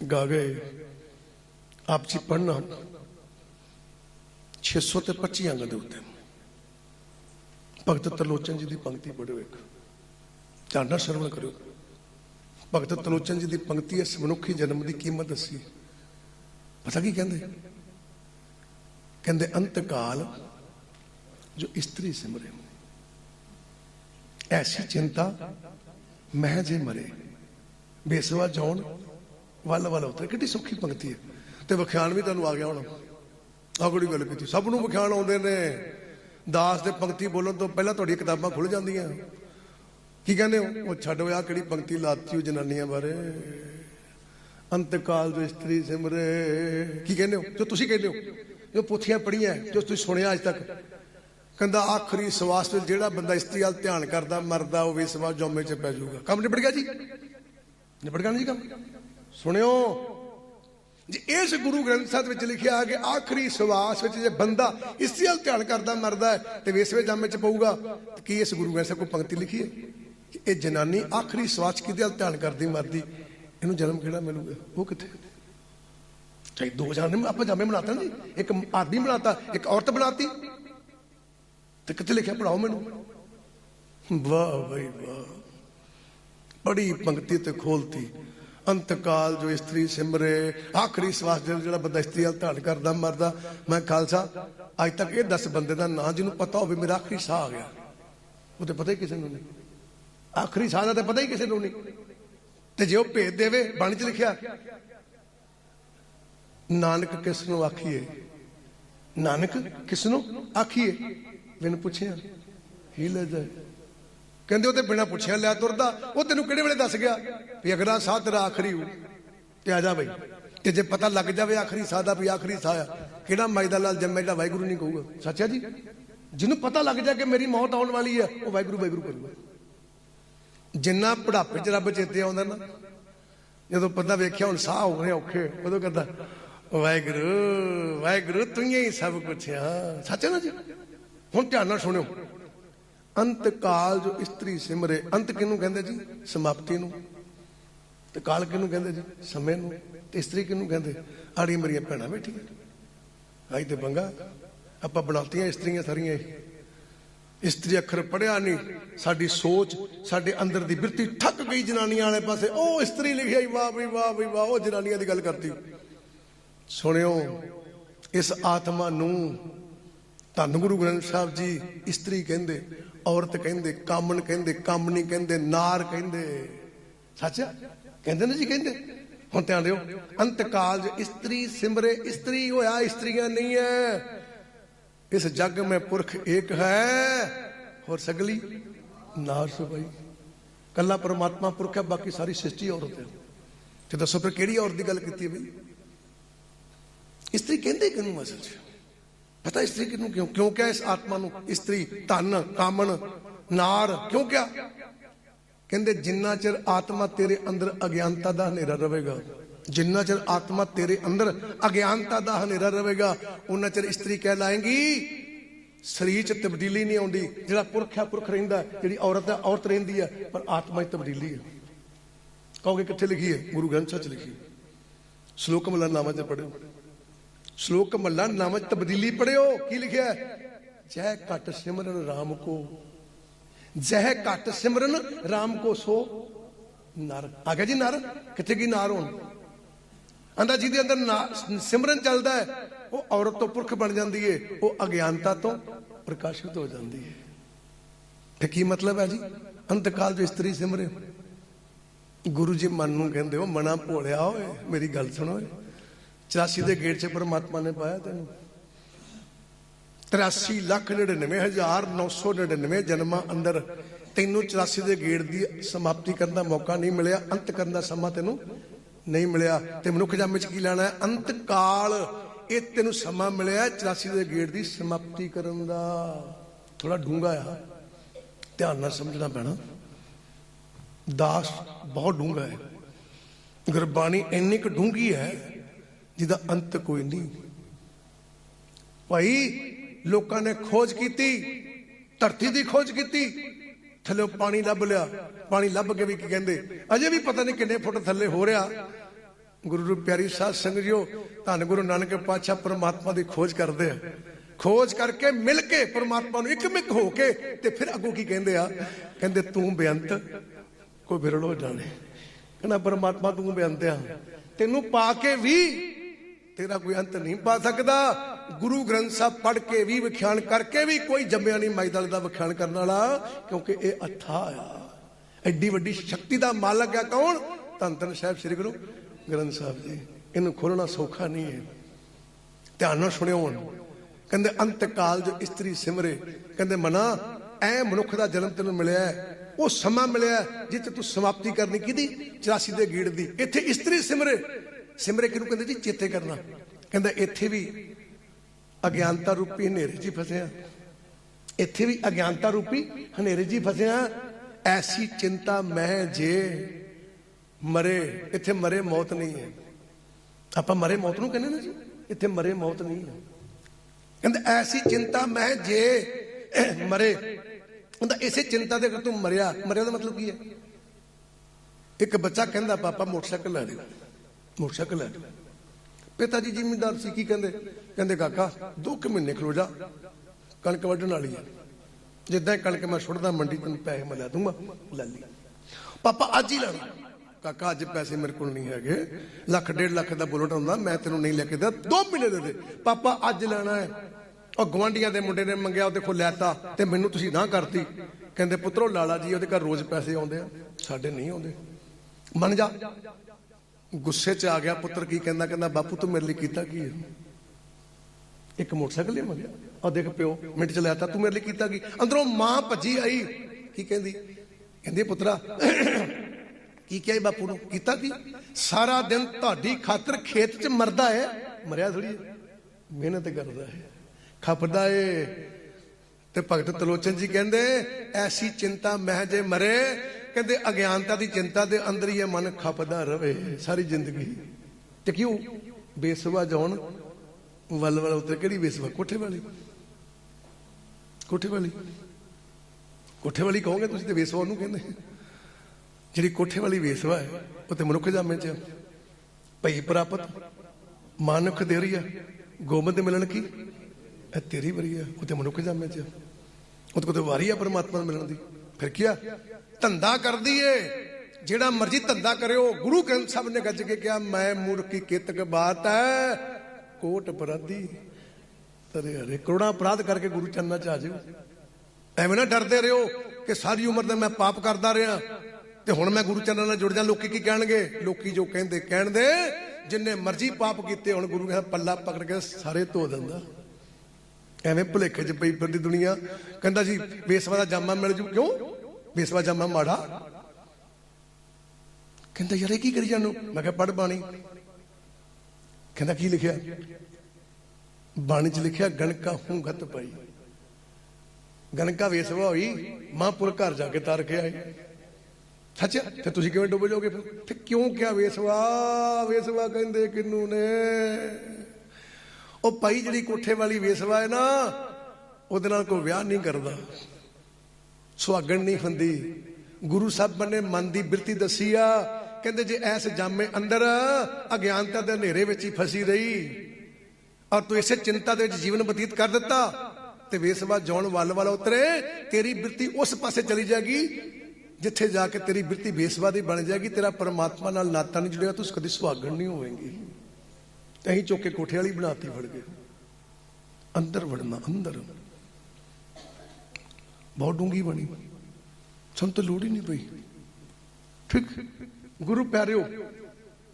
ਗਾ ਗਏ ਆਪ ਜੀ ਪੜਨਾ 600 ਤੇ 25 ਅੰਗ ਦੇ ਉੱਤੇ ਭਗਤ ਤਲੋਚਨ ਜੀ ਦੀ ਪੰਕਤੀ ਪੜਿਓ ਇੱਕ ਧਿਆਨ ਨਾਲ ਸ਼ਰਵਣ ਕਰਿਓ ਭਗਤ ਤਲੋਚਨ ਜੀ ਦੀ ਪੰਕਤੀ ਇਸ ਮਨੁੱਖੀ ਜਨਮ ਦੀ ਕੀਮਤ ਦੱਸੀ ਪਤਾ ਕੀ ਕਹਿੰਦੇ ਕਹਿੰਦੇ ਅੰਤ ਕਾਲ ਜੋ ਇਸਤਰੀ ਸਿਮਰੇ ਐਸੀ ਚਿੰਤਾ ਮਹਿ ਜੇ ਮਰੇ ਬੇਸਵਾ ਜਾਉਣ ਵੱਲ ਵੱਲ ਉਤਰੇ। ਕਿੱਡੀ ਸੌਖੀ ਪੰਕਤੀ ਹੈ। ਤੇ ਵਿਖਿਆਨ ਵੀ ਤੁਹਾਨੂੰ ਆ ਗਿਆ ਹੋਣਾ। ਆਹ ਕਿਹੜੀ ਗੱਲ ਕੀਤੀ? ਸਭ ਨੂੰ ਵਿਖਿਆਨ ਆਉਂਦੇ ਨੇ। ਦਾਸ ਦੇ ਪੰਕਤੀ ਬੋਲਣ ਤੋਂ ਪਹਿਲਾਂ ਤੁਹਾਡੀਆਂ ਕਿਤਾਬਾਂ ਖੁੱਲ ਜਾਂਦੀਆਂ। ਕੀ ਕਹਿੰਦੇ ਹੋ? ਉਹ ਛੱਡੋ ਆ ਕਿਹੜੀ ਪੰਕਤੀ ਲਾਤੀ ਉਹ ਜਨਾਨੀਆਂ ਬਾਰੇ? ਅੰਤਕਾਲ ਜੋ ਇਸਤਰੀ ਸਿਮਰੇ। ਕੀ ਕਹਿੰਦੇ ਹੋ? ਜੋ ਤੁਸੀਂ ਕਹਿੰਦੇ ਹੋ। ਜੋ ਪੁੱਥੀਆਂ ਪੜੀਆਂ ਜੋ ਤੁਸੀਂ ਸੁਣਿਆ ਅੱਜ ਤੱਕ। ਕਹਿੰਦਾ ਆਖਰੀ ਸਵਾਸ ਵਿੱਚ ਜਿਹੜਾ ਬੰਦਾ ਇਸਤਰੀ ਵੱਲ ਧਿਆਨ ਕਰਦਾ, ਮਰਦਾ, ਉਹ ਵੀ ਸਵਾਸ ਜੋਮੇ ਚ ਪੈ ਜਾਊਗਾ। ਕੰਮ ਨਿਬੜ ਗਿਆ ਜੀ? ਨਿਬੜ ਗਿਆ ਜੀ ਕੰਮ? ਸੁਣਿਓ, ਜੇ ਇਸ ਗੁਰੂ ਗ੍ਰੰਥ ਸਾਹਿਬ ਵਿੱਚ ਲਿਖਿਆ ਹੈ ਕਿ ਆਖਰੀ ਸਵਾਸ ਵਿੱਚ ਜੇ ਬੰਦਾ ਇਸਤਰੀ ਵੱਲ ਧਿਆਨ ਕਰਦਾ, ਮਰਦਾ ਹੈ, ਤੇ ਵੇਸਵੇ ਜਾਮੇ ਚ ਪਊਗਾ ਕੀ ਇਸ ਗੁਰੂ ਗ੍ਰੰਥ ਸਾਹਿਬ ਕੋਈ ਪੰਕਤੀ ਲਿਖੀ ਹੈ? ਇਹ ਜਨਾਨੀ ਆਖਰੀ ਸਵਾਸ ਕਿਹਦੇ ਵੱਲ ਧਿਆਨ ਕਰਦੀ, ਮਰਦੀ? ਇਹਨੂੰ ਜਨਮ ਕਿਹੜਾ ਮਿਲੂਗਾ? ਉਹ ਕਿੱਥੇ? ਚਾਹੇ ਦੋ ਜਨਮ ਆਪਾਂ ਜਾਮੇ ਬਣਾਤਾ ਨਾ ਜੀ। ਇੱਕ ਆਦਮੀ ਬਣਾਤਾ, ਇੱਕ ਔਰਤ ਬਣਾਤੀ। ਤੇ ਕਿੱਥੇ ਲਿਖਿਆ? ਪੜਾਓ ਮੈਨੂੰ। ਵਾਹ ਬਈ ਵਾਹ। ਬੜੀ ਪੰਕਤੀ ਤੇ ਖੋਲਤੀ। ਅੰਤ ਜੋ ਇਸਤਰੀ ਸਿਮਰੇ, ਆਖਰੀ ਸਵਾਸ ਜਿਹੜਾ ਬੰਦਾ ਇਸਤਰੀ ਵੱਲ ਧਿਆਨ ਕਰਦਾ, ਮਰਦਾ, ਮੈਂ ਖਾਲਸਾ, ਅੱਜ ਤੱਕ ਇਹ 10 ਬੰਦੇ ਦਾ ਨਾਂ ਜਿਹਨੂੰ ਪਤਾ ਹੋਵੇ, ਮੇਰਾ ਆਖਰੀ ਸਾਹ ਆ ਗਿਆ। ਉਹ ਤੇ ਪਤਾ ਹੀ ਕਿਸੇ ਨੂੰ ਨਹੀਂ। ਆਖਰੀ ਸਾਹ ਦਾ ਤੇ ਪਤਾ ਹੀ ਕਿਸੇ ਨੂੰ ਨਹੀਂ। ਤੇ ਜੇ ਉਹ ਭੇਜ ਦੇਵੇ, ਬਾਣੀ 'ਚ ਲਿਖਿਆ, ਨਾਨਕ ਕਿਸ ਨੂੰ ਆਖੀਏ? ਨਾਨਕ ਕਿਸ ਨੂੰ ਆਖੀਏ? ਮੈਨੂੰ ਪੁੱਛਿਆ, ਹੀ ਲੈ ਜਾਏ। ਕਹਿੰਦੇ ਉਹ ਤੇ ਬਿਨਾ ਪੁੱਛਿਆ ਲਿਆ ਤੁਰਦਾ। ਉਹ ਤੈਨੂੰ ਕਿਹੜੇ ਵੇਲੇ ਦੱਸ ਗਿਆ? ਵੀ ਅਗਲਾ ਸਾਹ ਤੇਰਾ ਆਖਰੀ ਹੋ ਤੇ ਆ ਜਾ ਬਈ। ਤੇ ਜੇ ਪਤਾ ਲੱਗ ਜਾਵੇ ਆਖਰੀ ਸਾਹ ਦਾ ਵੀ ਆਖਰੀ ਸਾਹ ਆ, ਕਿਹੜਾ ਮਾਇਦਾ ਲਾਲ ਜੰਮੇ ਦਾ ਵਾਹਿਗੁਰੂ ਨਹੀਂ ਕਹੂਗਾ? ਸੱਚਾ ਜੀ? ਜਿਹਨੂੰ ਪਤਾ ਲੱਗ ਜਾ ਕਿ ਮੇਰੀ ਮੌਤ ਆਉਣ ਵਾਲੀ ਆ, ਉਹ ਵਾਹਿਗੁਰੂ ਵਾਹਿਗੁਰੂ ਕਰੂਗਾ। ਜਿੰਨਾ ਬੁਢਾਪੇ 'ਚ ਰੱਬ ਚੇਤੇ ਆਉਂਦਾ ਨਾ, ਜਦੋਂ ਬੰਦਾ ਵੇਖਿਆ ਹੁਣ ਸਾਹ ਹੋ ਰਹੇ ਔਖੇ, ਉਦੋਂ ਕਹਿੰਦਾ, ਵਾਹਿਗੁਰੂ ਵਾਹਿਗੁਰੂ, ਤੂੰ ਹੀ ਸਭ ਕੁਛ ਆ। ਸੱਚ ਨਾ ਜੀ? ਹੁਣ ਧਿਆਨ ਨਾਲ ਸੁਣਿਓ। ਅੰਤ ਕਾਲ ਜੋ ਇਸਤਰੀ ਸਿਮਰੇ, ਅੰਤ ਕਿਹਨੂੰ ਕਹਿੰਦੇ ਜੀ? ਸਮਾਪਤੀ ਨੂੰ। ਤੇ ਕਾਲ ਕਿਹਨੂੰ ਕਹਿੰਦੇ ਜੀ? ਸਮੇਂ ਨੂੰ। ਤੇ ਇਸਤਰੀ ਕਿਹਨੂੰ ਕਹਿੰਦੇ? ਆੜੀ ਮੇਰੀਆਂ ਭੈਣਾਂ ਬੈਠੀਆਂ। ਆਈ ਤੇ ਬੰਗਾ ਆਪਾਂ ਬਣਾਤੀਆਂ ਇਸਤਰੀਆਂ ਸਾਰੀਆਂ ਇਸਤਰੀ ਅੱਖਰ ਪੜਿਆ ਨਹੀਂ। ਸਾਡੀ ਸੋਚ, ਸਾਡੇ ਅੰਦਰ ਦੀ ਬਿਰਤੀ ਠੱਕ ਗਈ ਜਨਾਨੀਆਂ ਵਾਲੇ ਪਾਸੇ। ਉਹ ਇਸਤਰੀ ਲਿਖਿਆ ਹੀ ਵਾਹ ਵੀ ਵਾਹ ਵੀ ਵਾਹ। ਉਹ ਜਨਾਨੀਆਂ ਦੀ ਗੱਲ ਕਰਤੀ। ਸੁਣਿਓ, ਇਸ ਆਤਮਾ ਨੂੰ ਧੰਨ ਗੁਰੂ ਗ੍ਰੰਥ ਸਾਹਿਬ ਜੀ, ਇਸਤਰੀ ਕਹਿੰਦੇ, ਔਰਤ ਕਹਿੰਦੇ, ਕਾਮਣ ਕਹਿੰਦੇ, ਕਾਮਣੀ ਕਹਿੰਦੇ, ਨਾਰ ਕਹਿੰਦੇ। ਸੱਚ ਕਹਿੰਦੇ ਨੇ ਜੀ, ਕਹਿੰਦੇ। ਹੁਣ ਧਿਆਨ ਦਿਓ ਅੰਤ ਕਾਲ ਜੋ ਇਸਤਰੀ ਸਿਮਰੇ, ਇਸਤਰੀ ਹੋਇਆ, ਇਸਤਰੀਆਂ ਨਹੀਂ ਹੈ ਇਸ ਜੱਗ ਮੈਂ ਪੁਰਖ ਏਕ ਹੈ। ਹੋਰ ਸਗਲੀ, ਨਾਰ ਸੁਭਾਈ ਕੱਲਾ ਪਰਮਾਤਮਾ ਪੁਰਖ ਹੈ, ਬਾਕੀ ਸਾਰੀ ਸ੍ਰਿਸ਼ਟੀ ਔਰਤ ਹੈ। ਤੇ ਦੱਸੋ ਫਿਰ ਕਿਹੜੀ ਔਰਤ ਦੀ ਗੱਲ ਕੀਤੀ ਬਈ? ਇਸਤਰੀ ਕਹਿੰਦੇ ਕਿਹਨੂੰ ਅਸਲ 'ਚ ਪਤਾ ਇਸਤਰੀ ਕਿਹਨੂੰ ਕਿਉਂ ਕਿਉਂ ਕਿਹਾ ਇਸ ਆਤਮਾ ਨੂੰ? ਇਸਤਰੀ, ਧਨ, ਕਾਮਣ, ਨਾਰ, ਕਿਉਂ ਕਿਹਾ? ਕਹਿੰਦੇ, ਜਿੰਨਾ ਚਿਰ ਆਤਮਾ ਤੇਰੇ ਅੰਦਰ ਅਗਿਆਨਤਾ ਦਾ ਹਨੇਰਾ ਰਹੇਗਾ, ਜਿੰਨਾ ਚਿਰ ਆਤਮਾ ਤੇਰੇ ਅੰਦਰ ਅਗਿਆਨਤਾ ਦਾ ਹਨੇਰਾ ਰਹੇਗਾ ਉਹਨਾਂ ਚਿਰ ਇਸਤਰੀ ਕਹਿ ਲਾਏਗੀ ਸਰੀਰ 'ਚ ਤਬਦੀਲੀ ਨਹੀਂ ਆਉਂਦੀ, ਜਿਹੜਾ ਪੁਰਖ ਹੈ, ਪੁਰਖ ਰਹਿੰਦਾ ਜਿਹੜੀ ਔਰਤ ਹੈ, ਔਰਤ ਰਹਿੰਦੀ ਹੈ, ਪਰ ਆਤਮਾ 'ਚ ਤਬਦੀਲੀ ਹੈ। ਕਹੋਗੇ ਕਿੱਥੇ ਲਿਖੀ ਹੈ? ਗੁਰੂ ਗ੍ਰੰਥ ਸਾਹਿਬ 'ਚ ਲਿਖੀ ਹੈ। ਸ਼ਲੋਕ ਮੱਲਾ ਨਾਮਾ 'ਚ ਪੜਿਓ ਸ਼ਲੋਕ ਮੱਲਾ ਨਾਮ 'ਚ ਤਬਦੀਲੀ ਪੜਿਓ ਕੀ ਲਿਖਿਆ? ਜੈ ਘਟ ਸਿਮਰਨ RAM ਕੋ ਜਹ ਘਟ ਸਿਮਰਨ RAM ਕੋ ਸੋ। ਨਰ, ਆ ਗਿਆ ਜੀ ਨਰ, ਕਿੱਥੇ ਕੀ ਨਾਰ ਹੁਣ? ਅੰਦਾ ਜਿਹਦੇ ਅੰਦਰ ਨਾ- ਸਿਮਰਨ ਚੱਲਦਾ ਹੈ, ਉਹ ਔਰਤ ਤੋਂ ਪੁਰਖ ਬਣ ਜਾਂਦੀ ਏ, ਉਹ ਅਗਿਆਨਤਾ ਤੋਂ ਪ੍ਰਕਾਸ਼ਿਤ ਹੋ ਜਾਂਦੀ ਏ। ਤੇ ਕੀ ਮਤਲਬ ਹੈ ਜੀ? ਅੰਤਕਾਲ ਜੋ ਇਸਤਰੀ ਸਿਮਰੇ। ਗੁਰੂ ਜੀ ਮਨ ਨੂੰ ਕਹਿੰਦੇ ਹੋ, ਮਨਾ ਭੋਲਿਆ ਓਏ ਮੇਰੀ ਗੱਲ ਸੁਣੋ। ਓਏ 84 ਦੇ ਗੇਟ 'ਚ ਪਰਮਾਤਮਾ ਨੇ ਪਾਇਆ ਤੈਨੂੰ। 83 ਲੱਖ 99 ਹਜ਼ਾਰ 999 ਜਨਮਾਂ ਅੰਦਰ ਤੈਨੂੰ 84 ਦੇ ਗੇੜ ਦੀ ਸਮਾਪਤੀ ਕਰਨ ਦਾ ਮੌਕਾ ਨਹੀਂ ਮਿਲਿਆ, ਅੰਤ ਕਰਨ ਦਾ ਸਮਾਂ ਤੈਨੂੰ ਨਹੀਂ ਮਿਲਿਆ। ਤੇ ਮਨੁੱਖ ਜਾਮੇ 'ਚ ਕੀ ਲੈਣਾ ਹੈ? ਅੰਤ ਕਾਲ, ਇਹ ਤੈਨੂੰ ਸਮਾਂ ਮਿਲਿਆ 84 ਦੇ ਗੇੜ ਦੀ ਸਮਾਪਤੀ ਕਰਨ ਦਾ। ਥੋੜਾ ਡੂੰਗਾ ਆ। ਧਿਆਨ ਨਾਲ ਸਮਝਣਾ ਪੈਣਾ। ਦਾਸ ਬਹੁਤ ਡੂੰਗਾ ਹੈ। ਗੁਰਬਾਣੀ ਇੰਨੀ ਕੁ ਡੂੰਗੀ ਹੈ ਜਿਹਦਾ ਅੰਤ ਕੋਈ ਨਹੀਂ। ਭਾਈ, ਲੋਕਾਂ ਨੇ ਖੋਜ ਕੀਤੀ, ਧਰਤੀ ਦੀ ਖੋਜ ਕੀਤੀ, ਥੱਲੇ ਪਾਣੀ ਲੱਭ ਲਿਆ। ਪਾਣੀ ਲੱਭ ਕੇ ਵੀ ਕੀ ਕਹਿੰਦੇ? ਅਜੇ ਵੀ ਪਤਾ ਨਹੀਂ ਕਿੰਨੇ ਫੁੱਟ ਥੱਲੇ ਹੋ ਰਿਹਾ। ਗੁਰੂ ਰੂਪ ਪਿਆਰੀ ਸਾਧ ਸੰਗਤ ਜੀਓ, ਧੰਨ ਗੁਰੂ ਨਾਨਕ ਪਾਤਸ਼ਾਹ ਪਰਮਾਤਮਾ ਦੀ ਖੋਜ ਕਰਦੇ ਆ। ਖੋਜ ਕਰਕੇ ਮਿਲ ਕੇ ਪਰਮਾਤਮਾ ਨੂੰ ਇੱਕ ਇੱਕਮਿਕ ਹੋ ਕੇ ਤੇ ਫਿਰ ਅੱਗੋਂ ਕੀ ਕਹਿੰਦੇ ਆ? ਕਹਿੰਦੇ, ਤੂੰ ਬੇਅੰਤ ਕੋ ਹੋ ਜਾਣੇ। ਕਹਿੰਦਾ, ਪਰਮਾਤਮਾ, ਤੂੰ ਬੇਅੰਤ ਆ। ਤੈਨੂੰ ਪਾ ਕੇ ਵੀ ਤੇਰਾ ਕੋਈ ਅੰਤ ਨਹੀਂ ਪਾ ਸਕਦਾ। ਗੁਰੂ ਗ੍ਰੰਥ ਸਾਹਿਬ ਪੜ੍ਹ ਕੇ ਵੀ ਵਿਖਿਆਨ ਕਰਕੇ ਵੀ ਕੋਈ ਜੰਮਿਆ ਨਹੀਂ ਮਾਈਦਲ ਦਾ ਵਿਖਿਆਨ ਕਰਨ ਵਾਲਾ, ਕਿਉਂਕਿ ਇਹ ਅਥਾ ਆ। ਐਡੀ ਵੱਡੀ ਸ਼ਕਤੀ ਦਾ ਮਾਲਕ ਹੈ ਕੌਣ? ਧੰਨ ਧੰਨ ਸਾਹਿਬ, ਸ੍ਰੀ ਗੁਰੂ ਗ੍ਰੰਥ ਸਾਹਿਬ ਜੀ। ਇਹਨੂੰ ਖੋਲਣਾ ਸੌਖਾ ਨਹੀਂ ਹੈ। ਧਿਆਨ ਨਾਲ ਸੁਣਿਓ ਹੁਣ। ਕਹਿੰਦੇ, ਅੰਤ ਕਾਲ ਜੋ ਇਸਤਰੀ ਸਿਮਰੇ। ਕਹਿੰਦੇ, ਮਨਾ, ਐ ਮਨੁੱਖ ਦਾ ਜਨਮ ਤੈਨੂੰ ਮਿਲਿਆ ਉਹ ਸਮਾਂ ਮਿਲਿਆ ਹੈ ਜਿੱਥੇ ਤੂੰ ਸਮਾਪਤੀ ਕਰਨੀ ਕਿਹਦੀ? 84 ਦੇ ਗੀੜ ਦੀ। ਇੱਥੇ ਇਸਤਰੀ ਸਿਮਰੇ। ਸਿਮਰੇ ਕਿਹਨੂੰ ਕਹਿੰਦੇ ਜੀ? ਚੇਤੇ ਕਰਨਾ। ਕਹਿੰਦਾ, ਇੱਥੇ ਵੀ ਅਗਿਆਨਤਾ ਰੂਪੀ ਹਨੇਰੇ 'ਚ ਫਸਿਆ ਇੱਥੇ ਵੀ ਅਗਿਆਨਤਾ ਰੂਪੀ ਹਨੇਰੇ 'ਚ ਫਸਿਆ ਐਸੀ ਚਿੰਤਾ ਮੈਂ ਜੇ ਮਰੇ, ਇੱਥੇ ਮਰੇ ਮੌਤ ਨਹੀਂ ਹੈ। ਆਪਾਂ ਮਰੇ ਮੌਤ ਨੂੰ ਕਹਿੰਦੇ ਨਾ ਜੀ, ਇੱਥੇ ਮਰੇ ਮੌਤ ਨਹੀਂ ਹੈ। ਕਹਿੰਦਾ, ਐਸੀ ਚਿੰਤਾ ਮੈਂ ਜੇ ਮਰੇ। ਕਹਿੰਦਾ, ਇਸੇ ਚਿੰਤਾ ਦੇ ਅਗਰ ਤੂੰ ਮਰਿਆ ਮਰਿਆ ਦਾ ਮਤਲਬ ਕੀ ਹੈ? ਇੱਕ ਬੱਚਾ ਕਹਿੰਦਾ, ਪਾਪਾ, ਮੋਟਰਸਾਈਕਲ ਲੈ ਦੇ ਮੋਟਰਸਾਈਕਲ ਹੈ। ਪਿਤਾ ਜੀ ਜ਼ਿਮੀਂਦਾਰ ਸੀ, ਕੀ ਕਹਿੰਦੇ? ਕਹਿੰਦੇ, ਕਾਕਾ, ਦੋ ਕੁ ਮਹੀਨੇ ਖਲੋ ਜਾ, ਕਣਕ ਵੱਢਣ ਵਾਲੀ ਹੈ। ਜਿੱਦਾਂ ਕਣਕ ਮੈਂ ਸੁੱਟਦਾ, ਮੰਡੀ ਤੈਨੂੰ ਪੈਸੇ ਮੈਂ ਲੈ ਦੂੰਗਾ, ਲੈ ਲਈ। ਪਾਪਾ, ਅੱਜ ਹੀ ਲੈਣਾ ਕਾਕਾ, ਅੱਜ ਪੈਸੇ ਮੇਰੇ ਕੋਲ ਨਹੀਂ ਹੈਗੇ। ਲੱਖ, ਡੇਢ ਲੱਖ ਦਾ ਬੁਲਟ ਹੁੰਦਾ ਮੈਂ ਤੈਨੂੰ ਨਹੀਂ ਲੈ ਕੇ ਦੇ ਦੋ ਮਹੀਨੇ ਦੇ ਦੇ। ਪਾਪਾ, ਅੱਜ ਲੈਣਾ ਹੈ। ਉਹ ਗਵਾਂਡੀਆਂ ਦੇ ਮੁੰਡੇ ਨੇ ਮੰਗਿਆ, ਉਹਦੇ ਕੋਲ ਲੈਤਾ ਤੇ ਮੈਨੂੰ ਤੁਸੀਂ ਨਾ ਕਰਤੀ। ਕਹਿੰਦੇ, ਪੁੱਤਰੋ, ਲਾਲਾ ਜੀ, ਉਹਦੇ ਘਰ ਰੋਜ਼ ਪੈਸੇ ਆਉਂਦੇ ਆ। ਸਾਡੇ ਨਹੀਂ ਆਉਂਦੇ। ਮੰਨ ਜਾ। ਗੁੱਸੇ 'ਚ ਆ ਗਿਆ ਪੁੱਤਰ ਕੀ ਕਹਿੰਦਾ? ਕਹਿੰਦਾ, ਬਾਪੂ, ਤੂੰ ਮੇਰੇ ਲਈ ਕੀਤਾ ਕੀ ਹੈ? ਇੱਕ ਮੋਟਰਸਾਈਕਲ ਹੀ ਮੰਗਿਆ ਆ ਦੇਖ ਪਿਓ, ਮਿੰਟ ਚ ਲਿਆਤਾ, ਤੂੰ ਮੇਰੇ ਲਈ ਕੀਤਾ ਕੀ? ਅੰਦਰੋਂ ਮਾਂ ਭੱਜੀ ਆਈ। ਕੀ ਕਹਿੰਦੀ? ਕਹਿੰਦੀ, ਪੁੱਤਰਾ, ਕੀ ਕਿਹਾ ਬਾਪੂ ਨੂੰ? ਕੀਤਾ ਕੀ? ਸਾਰਾ ਦਿਨ ਤੁਹਾਡੀ ਖਾਤਰ ਖੇਤ 'ਚ ਮਰਦਾ ਹੈ ਮਰਿਆ ਥੋੜੀ ਮਿਹਨਤ ਕਰਦਾ ਹੈ ਖਪਦਾ ਏ। ਤੇ ਭਗਤ ਤਲੋਚਨ ਜੀ ਕਹਿੰਦੇ, ਐਸੀ ਚਿੰਤਾ ਮਹਿ ਜੇ ਮਰੇ ਕਹਿੰਦੇ ਅਗਿਆਨਤਾ ਦੀ ਚਿੰਤਾ ਦੇ ਅੰਦਰ ਹੀ ਇਹ ਮਨ ਖਪਦਾ ਰਵੇ ਸਾਰੀ ਜ਼ਿੰਦਗੀ। ਤੇ ਕਿਉਂ? ਬੇਸਵਾ ਜਾਣ ਵੱਲ ਵੱਲ ਉੱਤੇ ਕਿਹੜੀ ਬੇਸਵਾ? ਕੋਠੇ ਵਾਲੀ। ਕੋਠੇ ਵਾਲੀ। ਕੋਠੇ ਵਾਲੀ ਕਹੋਗੇ ਤੁਸੀਂ ਤੇ ਬੇਸਵਾ ਉਹਨੂੰ ਕਹਿੰਦੇ। ਜਿਹੜੀ ਕੋਠੇ ਵਾਲੀ ਵੇਸਵਾ ਹੈ, ਉਹ ਤੇ ਮਨੁੱਖ ਜਾਮੇ ਚ ਭਈ ਪ੍ਰਾਪਤ ਮਾਨੁਖ ਦੇ ਰਹੀ ਹੈ ਗੋਬਿੰਦ ਮਿਲਣ ਕੀ? ਇਹ ਤੇਰੀ ਵਰੀ ਹੈ ਉਹ ਤੇ ਮਨੁੱਖ ਜਾਮੇ ਚ ਉਹ ਤੇ ਕੋਤੇ ਵਾਰੀ ਆ ਪਰਮਾਤਮਾ ਨੂੰ ਮਿਲਣ ਦੀ। ਫਿਰ ਕੀ ਆ ਧੰਦਾ ਕਰਦੀ ਏ। ਜਿਹੜਾ ਮਰਜ਼ੀ ਧੰਦਾ ਕਰਿਓ ਗੁਰੂ ਗ੍ਰੰਥ ਸਾਹਿਬ ਨੇ ਗੱਜ ਕੇ ਕਿਹਾ, ਮੈਂ ਮੂਰਖੀ ਕਿਤਕ ਬਾਤ ਹੈ ਕੋਟ ਅਪਰਾਧੀ ਤਰੇ ਹਰੇ ਕਰੋੜਾ ਅਪਰਾਧ ਕਰਕੇ ਗੁਰੂ ਚੰਨਾ ਚ ਆ ਜਾਓ ਐਵੇਂ ਨਾ ਡਰਦੇ ਰਹੋ ਕਿ ਸਾਰੀ ਉਮਰ ਦਾ ਮੈਂ ਪਾਪ ਕਰਦਾ ਰਿਹਾ। ਤੇ ਹੁਣ ਮੈਂ ਗੁਰੂ ਚੰਨਾਂ ਨਾਲ ਜੁੜ ਜਾ, ਲੋਕੀ ਕੀ ਕਹਿਣਗੇ? ਲੋਕੀ ਜੋ ਕਹਿੰਦੇ ਕਹਿਣ ਦੇ ਜਿੰਨੇ ਮਰਜ਼ੀ ਪਾਪ ਕੀਤੇ ਹੁਣ, ਗੁਰੂ ਕਹਿੰਦਾ, ਪੱਲਾ ਪਕੜ ਕੇ ਸਾਰੇ ਧੋ ਦਿੰਦਾ। ਐਵੇਂ ਭੁਲੇਖੇ 'ਚ ਪਈ ਫਿਰਦੀ ਦੁਨੀਆ। ਕਹਿੰਦਾ ਜੀ ਬੇਸਵਾ ਦਾ ਜਾਮਾ ਮਿਲ ਜੂ। ਕਿਉਂ? ਬੇਸਵਾ ਜਾਮਾ ਮਾੜਾ। ਕਹਿੰਦਾ, ਯਾਰ ਇਹ ਕੀ ਕਰੀ ਜਾਨੋ ਮੈਂ ਕਿਹਾ ਪੜ ਬਾਣੀ। ਕਹਿੰਦਾ, ਕੀ ਲਿਖਿਆ? ਬਾਣੀ 'ਚ ਲਿਖਿਆ, ਗਣਕਾ ਹੂੰ ਪਈ। ਗਣਕਾ ਵੇਸਵਾ ਹੋਈ ਮਹਾਂਪੁਰ ਘਰ ਜਾ ਕੇ ਤਾਰ ਕੇ ਆਏ ਸੱਚ? ਤੇ ਤੁਸੀਂ ਕਿਵੇਂ ਡੁੱਬ ਜਾਓਗੇ ਫਿਰ? ਫਿਰ ਕਿਉਂ ਕਿਹਾ ਵੇਸਵਾ ਵੇਸਵਾ ਕਹਿੰਦੇ ਕਿੰਨੂ ਨੇ? ਉਹ ਭਾਈ ਜਿਹੜੀ ਕੋਠੇ ਵਾਲੀ ਵੇਸਵਾ ਹੈ ਨਾ, ਉਹਦੇ ਨਾਲ ਕੋਈ ਵਿਆਹ ਨਹੀਂ ਕਰਦਾ। ਸੁਹਾਗਣ ਨਹੀਂ ਹੁੰਦੀ। ਗੁਰੂ ਸਾਹਿਬ ਨੇ ਮਨ ਦੀ ਬਿਰਤੀ ਦੱਸੀ ਆ। ਕਹਿੰਦੇ ਜੇ ਐਸ ਜਾਮੇ ਅੰਦਰ, ਅਗਿਆਨਤਾ ਦੇ ਹਨੇਰੇ ਵਿੱਚ ਹੀ ਫਸੀ ਰਹੀ। ਔਰ ਤੂੰ ਇਸੇ ਚਿੰਤਾ ਦੇ ਵਿੱਚ ਜੀਵਨ ਬਤੀਤ ਕਰ ਦਿੱਤਾ। ਤੇ ਵੇਸਵਾ ਜੌਣ ਵੱਲ ਵੱਲ ਉਤਰੇ, ਤੇਰੀ ਬਿਰਤੀ ਉਸ ਪਾਸੇ ਚਲੀ ਜਾਏਗੀ, ਜਿੱਥੇ ਜਾ ਕੇ ਤੇਰੀ ਬਿਰਤੀ ਵੇਸਵਾ ਦੀ ਬਣ ਜਾਏਗੀ। ਤੇਰਾ ਪਰਮਾਤਮਾ ਨਾਲ ਨਾਤਾ ਨਹੀਂ ਜੁੜਿਆ, ਤੂੰ ਕਦੀ ਸੁਹਾਗਣ ਨਹੀਂ ਹੋਵੇਂਗੀ। ਤੇ ਅਸੀਂ ਚੁੱਕ ਕੇ ਕੋਠੇ ਵਾਲੀ ਬਣਾਤੀ ਫੜ ਕੇ। ਅੰਦਰ ਵੜਨਾ, ਅੰਦਰ। ਬਹੁਤ ਡੂੰਗੀ ਬਣੀ। ਸਾਨੂੰ ਤਾਂ ਲੋੜ ਹੀ ਨਹੀਂ ਪਈ। ਠੀਕ। ਗੁਰੂ ਪਿਆਰਿਓ